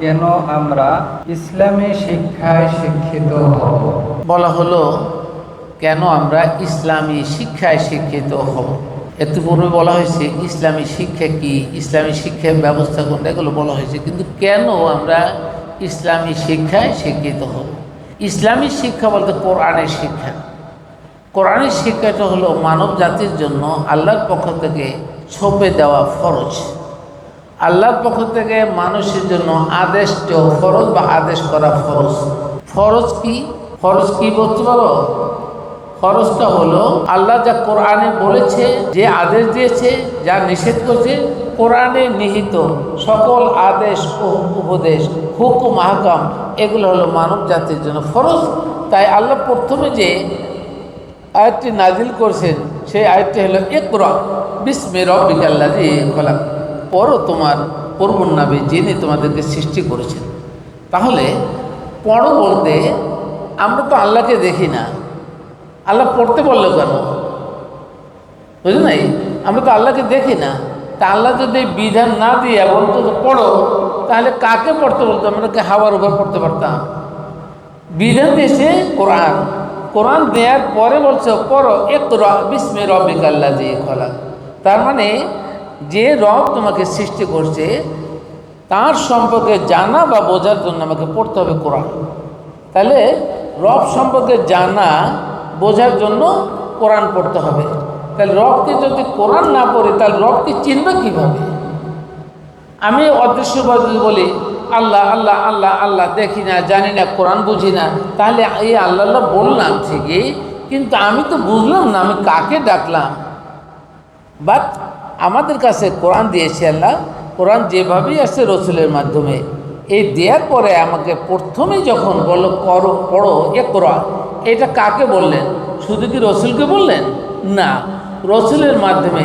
কেন আমরা ইসলামী শিক্ষায় শিক্ষিত হব? বলা হলো, কেন আমরা ইসলামী শিক্ষায় শিক্ষিত হব? এত পূর্বে বলা হয়েছে, ইসলামী শিক্ষা কি? ইসলামী শিক্ষার ব্যবস্থা কোনটা? এগুলো বলা হয়েছে। কিন্তু কেন আমরা ইসলামী শিক্ষায় শিক্ষিত হব? ইসলামী শিক্ষা বলতে কোরআনের শিক্ষা। কোরআনের শিক্ষাটা হলো মানব জাতির জন্য আল্লাহর পক্ষ থেকে ছপে দেওয়া ফরজ। আল্লাহর পক্ষ থেকে মানুষের জন্য আদেশ ফরজ বা আদেশ করা ফরজ। ফরজ কি? ফরজ কি বলতে পারো? ফরজটা হলো আল্লাহ যা কোরআনে বলেছে, যে আদেশ দিয়েছে, যা নিষেধ করছে, কোরআনে নিহিত সকল আদেশ ও উপদেশ, হুকুম মাহকাম, এগুলো হলো মানব জাতির জন্য ফরজ। তাই আল্লাহ প্রথমে যে আয়াতটি নাজিল করছেন, সেই আয়াতটি হলো একরা বিস্মে রবিকাল্লাজি খোলা পরও তোমার পূর্বর নামে যিনি তোমাদেরকে সৃষ্টি করেছেন। তাহলে পড়ো বলতে আমরা তো আল্লাহকে দেখি না। আল্লাহ পড়তে বলল কেন? বুঝলি নাই? আমরা তো আল্লাহকে দেখি না। তা আল্লাহ যদি বিধান না দিয়ে বলতো পড়ো, তাহলে কাকে পড়তে বলতো? আমরা কি হাওয়ার উপর পড়তে পারতাম। বিধান দিয়েছে কোরআন। কোরআন দেওয়ার পরে বলছে, পড়ো এক বিস্মে রবিক আল্লাহ যে খোলা তার মানে যে রব তোমাকে সৃষ্টি করছে, তার সম্পর্কে জানা বা বোঝার জন্য আমাকে পড়তে হবে কোরআন। তাহলে রব সম্পর্কে জানা, বোঝার জন্য কোরআন পড়তে হবে। তাহলে রবকে যদি কোরআন না পড়ে, তাহলে রবকে চিনবে কীভাবে? আমি অদৃশ্যবাদ বলি, আল্লাহ আল্লাহ আল্লাহ আল্লাহ দেখি না, জানি না, কোরআন বুঝি না, তাহলে এই আল্লাহ আল্লাহ বললাম ঠিকই, কিন্তু আমি তো বুঝলাম না, আমি কাকে ডাকলাম? বাট আমাদের কাছে কোরআন দিয়েছে আল্লাহ, কোরআন যেভাবেই আসছে রসুলের মাধ্যমে, এই দেওয়ার পরে আমাকে প্রথমেই যখন বলল, করো, পড়ো, এ কোরআন এটা কাকে বললেন? শুধু কি রসুলকে বললেন? না, রসুলের মাধ্যমে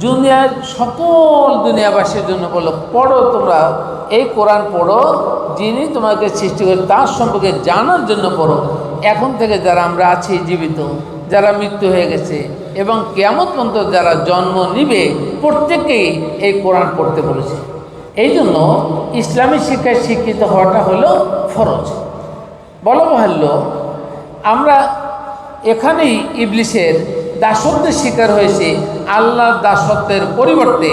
দুনিয়ার সকল দুনিয়াবাসীর জন্য বলল, পড়ো তোমরা, এই কোরআন পড়ো, যিনি তোমাকে সৃষ্টি করে, তার সম্পর্কে জানার জন্য পড়ো। এখন থেকে যারা আমরা আছি জীবিত, যারা মৃত্যু হয়ে গেছে এবং কেমন পর্যন্ত যারা জন্ম নিবে প্রত্যেকেই এই কোরআন পড়তে বলেছে। এই জন্য ইসলামী শিক্ষায় শিক্ষিত হওয়াটা হলো ফরজ। বলা বাহুল্য, আমরা এখানেই ইবলিশের দাসত্বের শিকার হয়েছে আল্লাহর দাসত্বের পরিবর্তে।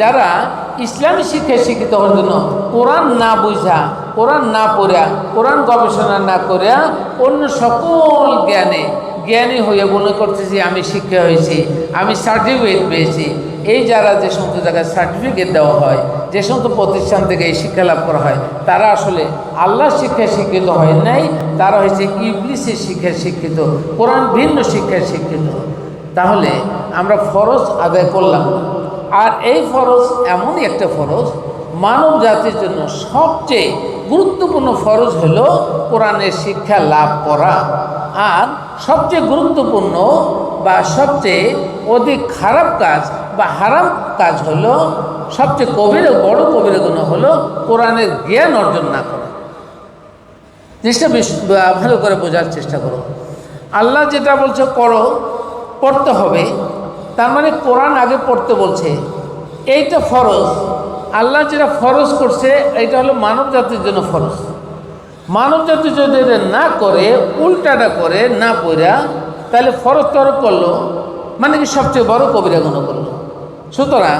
যারা ইসলামী শিক্ষায় শিক্ষিত হওয়ার জন্য কোরআন না বুঝা, কোরআন না পড়া, কোরআন গবেষণা না করিয়া অন্য সকল জ্ঞানে জ্ঞানী হয়ে মনে করতেছি আমি শিক্ষা হয়েছি, আমি সার্টিফিকেট পেয়েছি। এই যারা যে সমস্ত জায়গায় সার্টিফিকেট দেওয়া হয়, যে সমস্ত প্রতিষ্ঠান থেকে এই শিক্ষা লাভ করা হয়, তারা আসলে আল্লাহর শিক্ষায় শিক্ষিত হয় নাই, তারা হয়েছে ইবলিসের শিক্ষায় শিক্ষিত, কোরআন ভিন্ন শিক্ষায় শিক্ষিত। তাহলে আমরা ফরজ আদায় করলাম আর এই ফরজ এমনই একটা ফরজ মানব জাতির জন্য সবচেয়ে গুরুত্বপূর্ণ ফরজ হল কোরআনের শিক্ষা লাভ করা। আর সবচেয়ে গুরুত্বপূর্ণ বা সবচেয়ে অধিক খারাপ কাজ বা হারাম কাজ হলো, সবচেয়ে কবির বড় কবির গুণ হলো কোরআনের জ্ঞান অর্জন না করা। জিনিসটা ভালো করে বোঝার চেষ্টা করো। আল্লাহ যেটা বলছে করো, পড়তে হবে। তার মানে কোরআন আগে পড়তে বলছে। এইটা ফরজ। আল্লাহ যেটা ফরজ করছে, এটা হলো মানব জাতির জন্য ফরজ। মানব জাতি যদি এটা না করে, উল্টাটা করে, না পড়া তাহলে ফরজ তরক করল মানে কি সবচেয়ে বড় কবিরা গুণ করল। সুতরাং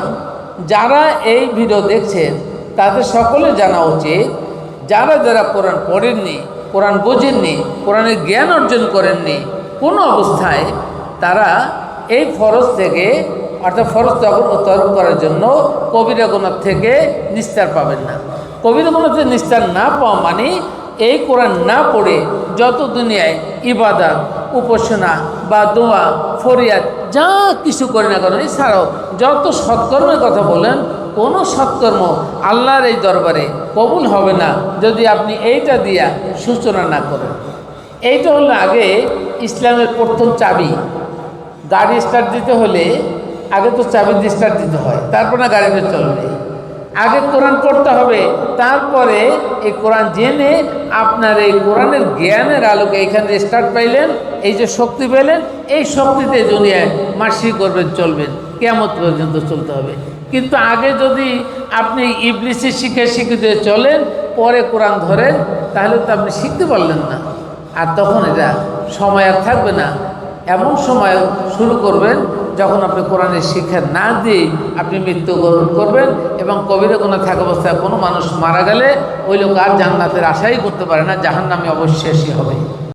যারা এই ভিডিও দেখছেন, তাদের সকলে জানা উচিত, যারা যারা কোরআন পড়েননি, কোরআন বোঝেননি, কোরআনের জ্ঞান অর্জন করেননি, কোনো অবস্থায় তারা এই ফরজ থেকে অর্থাৎ ফরজ তরক করার জন্য কবিরা গুণার থেকে নিস্তার পাবেন না। কবিরা গুণার থেকে নিস্তার না পাওয়া মানে এই কোরআন না পড়ে যত দুনিয়ায় ইবাদত, উপাসনা বা দোয়া, ফরিয়াদ যা কিছু করে না কেন এছাড়াও যত সৎকর্মের কথা বলেন, কোনো সৎকর্ম আল্লাহর এই দরবারে কবুল হবে না যদি আপনি এইটা দিয়া সূচনা না করেন। এইটা হলো আগে ইসলামের প্রথম চাবি। গাড়ি স্টার্ট দিতে হলে আগে তো চাবি দিয়ে স্টার্ট দিতে হয়, তারপর না গাড়িটা চলবে। আগে কোরআন পড়তে হবে, তারপরে এই কোরআন জেনে আপনার এই কোরআনের জ্ঞানের আলোকে এখানে স্টার্ট পাইলেন, এই যে শক্তি পেলেন, এই শক্তিতে দুনিয়ায় মাসি করবেন, চলবেন কেমন পর্যন্ত চলতে হবে। কিন্তু আগে যদি আপনি ইবলিসের শিখে শিখিতে চলেন, পরে কোরআন ধরেন, তাহলে তো আপনি শিখতে পারলেন না। আর তখন এটা সময় আর থাকবে না। এমন সময় শুরু করবেন যখন আপনি কোরআনের শিক্ষা না দিয়ে আপনি মৃত্যুবরণ করবেন এবং কবিরে কোনো থাকা অবস্থায় কোনো মানুষ মারা গেলে ওই লোক আর জান্নাতের আশাই করতে পারে না, জাহান্নামে অবশ্যই হবে।